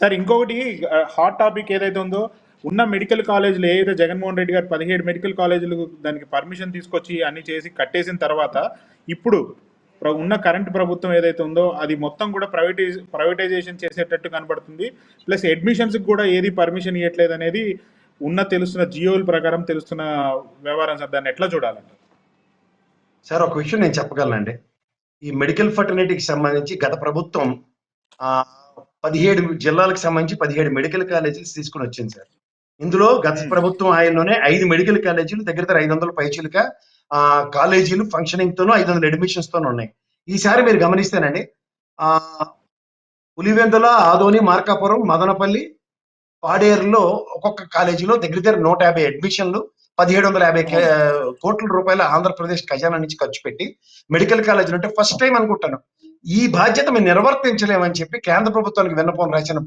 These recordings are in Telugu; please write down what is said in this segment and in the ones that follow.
సార్ ఇంకొకటి హాట్ టాపిక్ ఏదైతే ఉందో ఉన్న మెడికల్ కాలేజీలు ఏదైతే జగన్మోహన్ రెడ్డి గారు పదిహేడు మెడికల్ కాలేజీలు దానికి పర్మిషన్ తీసుకొచ్చి అన్ని చేసి కట్టేసిన తర్వాత ఇప్పుడు ఉన్న కరెంట్ ప్రభుత్వం ఏదైతే ఉందో అది మొత్తం కూడా ప్రైవేటైజ్ ప్రైవేటైజేషన్ చేసేటట్టు కనబడుతుంది. ప్లస్ అడ్మిషన్స్కి కూడా ఏది పర్మిషన్ ఇవ్వట్లేదు అనేది ఉన్న తెలుస్తున్న జియోల ప్రకారం తెలుస్తున్న వ్యవహారం సార్ దాన్ని ఎట్లా చూడాలండి సార్ ఒక విషయం నేను చెప్పగలనండి. ఈ మెడికల్ ఫర్టిలిటీకి సంబంధించి గత ప్రభుత్వం పదిహేడు జిల్లాలకు సంబంధించి పదిహేడు మెడికల్ కాలేజీలు తీసుకుని వచ్చింది సార్. ఇందులో గత ప్రభుత్వం ఆయనలోనే ఐదు మెడికల్ కాలేజీలు దగ్గర దగ్గర ఐదు వందల పైచీలుగా ఆ కాలేజీలు ఫంక్షనింగ్ తోనూ ఐదు వందల అడ్మిషన్స్ తోనూ ఉన్నాయి. ఈసారి మీరు గమనిస్తేనండి ఆ పులివెందుల ఆదోని మార్కాపురం మదనపల్లి పాడేరులో ఒక్కొక్క కాలేజీలో దగ్గర దగ్గర నూట యాభై అడ్మిషన్లు పదిహేడు వందల యాభై కోట్ల రూపాయల ఆంధ్రప్రదేశ్ ఖజానా నుంచి ఖర్చు పెట్టి మెడికల్ కాలేజీలు అంటే ఫస్ట్ టైం అనుకుంటాను. ఈ బాధ్యత మేము నిర్వర్తించలేమని చెప్పి కేంద్ర ప్రభుత్వానికి విన్నపం రాసిన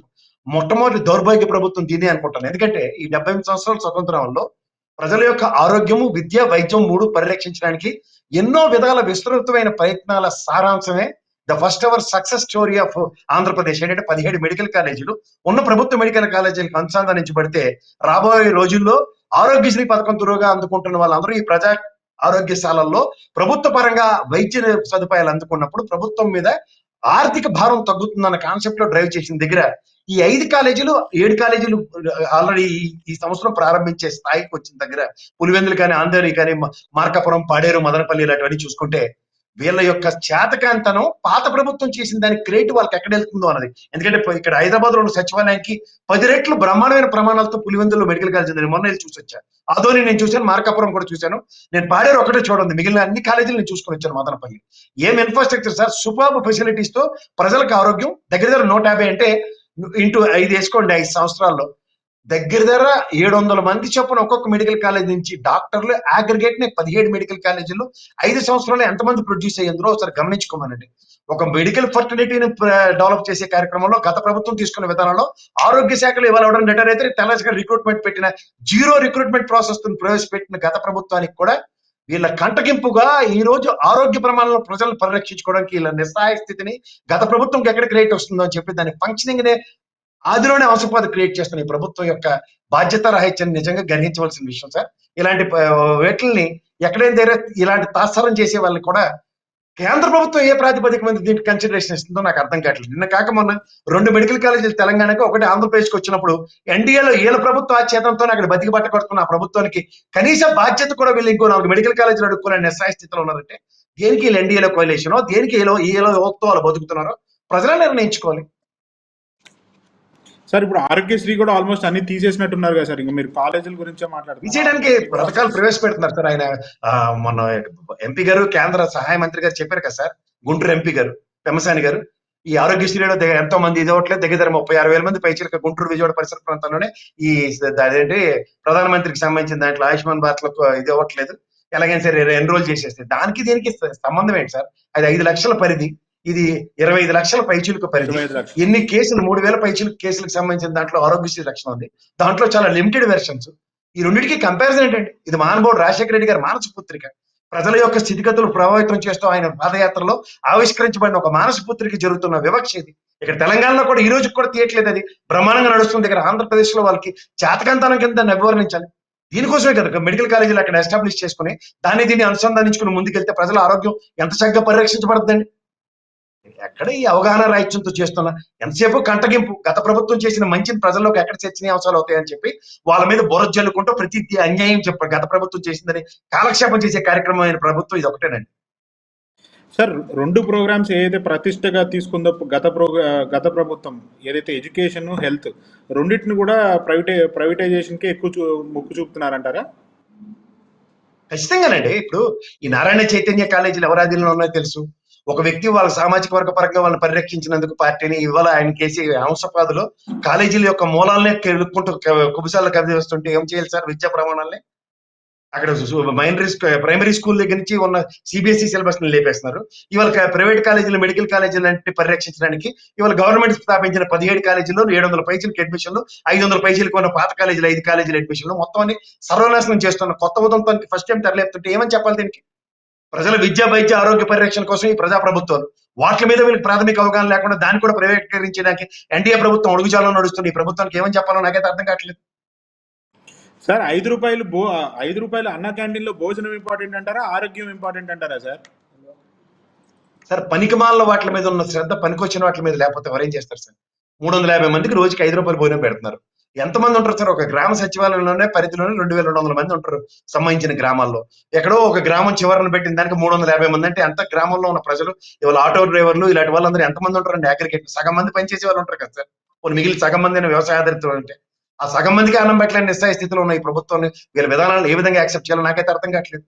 మొట్టమొదటి దౌర్భాగ్య ప్రభుత్వం దీనే అనుకుంటాను. ఎందుకంటే ఈ డెబ్బై ఎనిమిది సంవత్సరాల స్వతంత్రంలో ప్రజల యొక్క ఆరోగ్యము విద్య వైద్యం మూడు పరిరక్షించడానికి ఎన్నో విధాల విస్తృతమైన ప్రయత్నాల సారాంశమే the first hour success story of Andhra Pradesh. ఏంటంటే పదిహేడు మెడికల్ కాలేజీలు ఉన్న ప్రభుత్వ మెడికల్ కాలేజీలకు అనుసంధానించబడితే రాబోయే రోజుల్లో ఆరోగ్యశ్రీ పథకం త్వరగా అందుకుంటున్న వాళ్ళందరూ ఈ ప్రజా ఆరోగ్యశాలల్లో ప్రభుత్వ పరంగా వైద్య సదుపాయాలు అందుకున్నప్పుడు ప్రభుత్వం మీద ఆర్థిక భారం తగ్గుతుందన్న కాన్సెప్ట్లో డ్రైవ్ చేసిన దగ్గర ఈ ఐదు కాలేజీలు ఏడు కాలేజీలు ఆల్రెడీ ఈ సంవత్సరం ప్రారంభించే స్థాయికి వచ్చిన దగ్గర పులివెందులు కానీ ఆంధ్రని కానీ మార్కాపురం పాడేరు మదనపల్లి ఇలాంటివన్నీ చూసుకుంటే వీళ్ళ యొక్క చేతకాంతనం పాత ప్రభుత్వం చేసిన దాని క్రెడిట్ వాళ్ళకి ఎక్కడ వెళ్తుందో అన్నది. ఎందుకంటే ఇక్కడ హైదరాబాద్లో ఉన్న సచివాలయానికి పది రెట్లు బ్రహ్మాండమైన ప్రమాణాలతో పులివెందులో మెడికల్ కాలేజ్ నేను మొన్న వెళ్ళి చూసి వచ్చాను అదోని నేను చూశాను మార్కాపురం కూడా చూశాను. నేను పాడేరు ఒకటే చూడండి మిగిలిన అన్ని కాలేజీలు నేను చూసుకొని వచ్చాను మదనపల్లి. ఏం ఇన్ఫ్రాస్ట్రక్చర్ సార్? సూపర్ ఫెసిలిటీస్తో ప్రజలకు ఆరోగ్యం దగ్గర దగ్గర నూట యాభై అంటే ఇంటూ ఐదు వేసుకోండి ఐదు సంవత్సరాల్లో. దగ్గర దగ్గర ఏడు వందల మంది చొప్పున ఒక్కొక్క మెడికల్ కాలేజ్ నుంచి డాక్టర్లు అగ్రిగేట్ని పదిహేడు మెడికల్ కాలేజీలు ఐదు సంవత్సరాలు ఎంతమంది ప్రొడ్యూస్ అయ్యిందో ఒకసారి గమనించుకోమనండి. ఒక మెడికల్ ఫర్టిలిటీని డెవలప్ చేసే కార్యక్రమంలో గత ప్రభుత్వం తీసుకున్న విధానంలో ఆరోగ్య శాఖలో ఇవాళ ఎవరైనా రిటైర్ అయితే తెల్లగా రిక్రూట్మెంట్ పెట్టిన జీరో రిక్రూట్మెంట్ ప్రాసెస్ ప్రవేశపెట్టిన గత ప్రభుత్వానికి కూడా వీళ్ళ కంటగింపుగా ఈ రోజు ఆరోగ్య ప్రమాణాలను ప్రజలను పరిరక్షించుకోవడానికి వీళ్ళ నిస్సహాయ స్థితిని గత ప్రభుత్వం ఎక్కడ క్రియేట్ వస్తుందో అని చెప్పి దాని ఫంక్షనింగ్ నే ఆదిలోనే అవసరపాటు క్రియేట్ చేస్తున్న ఈ ప్రభుత్వం యొక్క బాధ్యత రాహిత్యాన్ని నిజంగా గ్రహించవలసిన విషయం సార్. ఇలాంటి వేటల్ని ఎక్కడైనా దగ్గర ఇలాంటి తాత్సారం చేసే వాళ్ళని కూడా కేంద్ర ప్రభుత్వం ఏ ప్రాతిపదిక మీద దీనికి కన్సిడరేషన్ ఇస్తుందో నాకు అర్థం కావట్లేదు. నిన్న కాక మొన్న రెండు మెడికల్ కాలేజీలు తెలంగాణకు ఒకటి ఆంధ్రప్రదేశ్కి వచ్చినప్పుడు ఎన్డీఏలో ఏళ్ళ ప్రభుత్వ చేతంతో అక్కడ బతికి బట్ట కొడుతున్న ఆ ప్రభుత్వానికి కనీస బాధ్యత కూడా వీళ్ళు ఇంకో నాలుగు మెడికల్ కాలేజీలు అడుక్కునే నిస్సాయ స్థితిలో ఉన్నారంటే దేనికి వీళ్ళు ఎన్డీఏలో కోలేషనో దేనికి ఏలో ఏలో ఓపుతో వాళ్ళు బతుకుతున్నారో ప్రజలే నిర్ణయించుకోవాలి. సార్ ఇప్పుడు ఆరోగ్యశ్రీ కూడా ఆల్మోస్ట్ అన్ని తీసేసినట్టున్నారు కదా సార్. ఇంకా మీరు కాలేజీల గురించే మాట్లాడుతున్నారు. తీసేయడానికి పథకాలు ప్రవేశపెడుతున్నారు సార్ ఆయన. మొన్న ఎంపీ గారు కేంద్ర సహాయ మంత్రి గారు చెప్పారు కదా సార్. గుంటూరు ఎంపీ గారు పెమసాని గారు ఈ ఆరోగ్యశ్రీలో దగ్గర ఎంతో మంది ఇది దగ్గర ముప్పై ఆరు వేల మంది పైచిలక గుంటూరు విజయవాడ పరిసర ప్రాంతంలోనే ఈ అదేంటి ప్రధానమంత్రికి సంబంధించిన దాంట్లో ఆయుష్మాన్ భారత్లో ఇది అవ్వట్లేదు. ఎలాగైనా సరే ఎన్రోల్ చేసేస్తే దానికి దీనికి సంబంధం ఏంటి సార్? అది ఐదు లక్షల పరిధి. ఇది ఇరవై ఐదు లక్షల పైచిలుక పరిధి. ఎన్ని కేసులు మూడు వేల పైచిలుక కేసులకు సంబంధించిన దాంట్లో ఆరోగ్యశ్రీ రక్షణ ఉంది. దాంట్లో చాలా లిమిటెడ్ వెర్షన్స్ ఈ రెండింటికి కంపారిజన్ ఏంటంటే ఇది మహానుభావుడు రాజశేఖర రెడ్డి గారి మానస పుత్రిక. ప్రజల యొక్క స్థితిగతులు ప్రభావితం చేస్తూ ఆయన పాదయాత్రలో ఆవిష్కరించబడిన ఒక మానస పుత్రిక జరుగుతున్న వివక్ష ఇది. ఇక్కడ తెలంగాణలో కూడా ఈ రోజు కూడా తీయట్లేదు అది. బ్రహ్మాండంగా నడుస్తుంది. ఇక్కడ ఆంధ్రప్రదేశ్లో వాళ్ళకి చేతకంతనం కింద వివరించాలి దీనికోసమే కదా మెడికల్ కాలేజీలు అక్కడ ఎస్టాబ్లిష్ చేసుకుని దాన్ని దీన్ని అనుసంధానించుకుని ముందుకెళ్తే ప్రజల ఆరోగ్యం ఎంత చక్కగా పరిరక్షించబడుతుందండి? ఎక్కడ ఈ అవగాహన రాహిత్యంతో చేస్తున్న ఎంతసేపు కంటగింపు గత ప్రభుత్వం చేసిన మంచిని ప్రజల్లోకి ఎక్కడ చర్చనీయాంశాలు అవుతాయని చెప్పి వాళ్ళ మీద బుర్ర జల్లుకుంటూ ప్రతి అన్యాయం చెప్ప గత ప్రభుత్వం చేసిందని కాలక్షేపం చేసే కార్యక్రమం అయిన ప్రభుత్వం ఇది ఒకటేనండి సార్ రెండు ప్రోగ్రామ్స్ ఏదైతే ప్రతిష్టగా తీసుకుందో గత ప్రో గత ప్రభుత్వం ఏదైతే ఎడ్యుకేషన్ హెల్త్ రెండింటిని కూడా ప్రైవేటై ప్రైవేటైజేషన్కి ఎక్కువ చూ మొక్కు చూపుతున్నారంటారా? ఖచ్చితంగానండి. ఇప్పుడు ఈ నారాయణ చైతన్య కాలేజీలు ఎవరి అధీనంలో ఉన్నాయో తెలుసు. ఒక వ్యక్తి వాళ్ళ సామాజిక వర్గ పరంగా వాళ్ళని పరిరక్షించినందుకు పార్టీని ఇవాళ ఆయన కేసి అంశపాదులు కాలేజీల యొక్క మూలాలనే కెలుక్కుంటూ కుబుసాల కవిది వస్తుంటే ఏం చేయాలి సార్ విద్యా ప్రమాణాలని? అక్కడ మైనరీ ప్రైమరీ స్కూల్ దగ్గర నుంచి ఉన్న సిబిఎస్ఈ సిలబస్ని లేపేస్తున్నారు. ఇవాళ ప్రైవేట్ కాలేజీలు మెడికల్ కాలేజీలు అంటే పరిరక్షించడానికి ఇవాళ గవర్నమెంట్ స్థాపించిన పదిహేడు కాలేజీలు ఏడు వందల పైసలకి అడ్మిషన్లు ఐదు వందల పైసలకి ఉన్న పాత కాలేజీలు ఐదు కాలేజీల అడ్మిషన్లు మొత్తం అన్ని సర్వనాశనం చేస్తున్న కొత్త ఉదంతానికి ఫస్ట్ టైం తెరలేపుతుంటే ఏమని చెప్పాలి దీనికి? ప్రజల విద్య వైద్య ఆరోగ్య పరిరక్షణ కోసం ఈ ప్రజా ప్రభుత్వాలు వాటి మీద వీళ్ళకి ప్రాథమిక అవగాహన లేకుండా దాన్ని కూడా ప్రైవేటీకరించడానికి ఎన్డీఏ ప్రభుత్వం అడుగుజాలో నడుస్తుంది. ఈ ప్రభుత్వానికి ఏమని చెప్పాలో నాకైతే అర్థం కావట్లేదు. సార్ ఐదు రూపాయలు భో ఐదు రూపాయలు అన్న క్యాంటీన్లో భోజనం ఇంపార్టెంట్ అంటారా ఆరోగ్యం ఇంపార్టెంట్ అంటారా సార్? సార్ పనికిమాల వాటి మీద ఉన్న శ్రద్ధ పనికొచ్చిన వాటి మీద లేకపోతే ఎవరేం చేస్తారు సార్? మూడు వందల యాభై మందికి రోజుకి ఐదు రూపాయలు భోజనం పెడుతున్నారు. ఎంతమంది ఉంటారు సార్? ఒక గ్రామ సచివాలయంలోనే పరిధిలోనే రెండు వేల రెండు వందల మంది ఉంటారు సంబంధించిన గ్రామాల్లో. ఎక్కడో ఒక గ్రామం చివరన పెట్టిన దానికి మూడు వందల యాభై మంది అంటే ఎంత గ్రామంలో ఉన్న ప్రజలు ఇవాళ ఆటో డ్రైవర్లు ఇలాంటి వాళ్ళందరూ ఎంతమంది ఉంటారండి? అగ్రిగేట్ సగం మంది పనిచేసే వాళ్ళు ఉంటారు కదా సార్? కొన్ని మిగిలిన సగం మంది అయిన వ్యవసాయ ఆధారిత అంటే. ఆ సగం మందికి అన్నం పెట్టలేని నిస్సాయ స్థితిలో ఉన్న ఈ ప్రభుత్వాన్ని వీళ్ళ విధానాలను ఏ విధంగా యాక్సెప్ట్ చేయాలో నాకైతే అర్థం కావట్లేదు.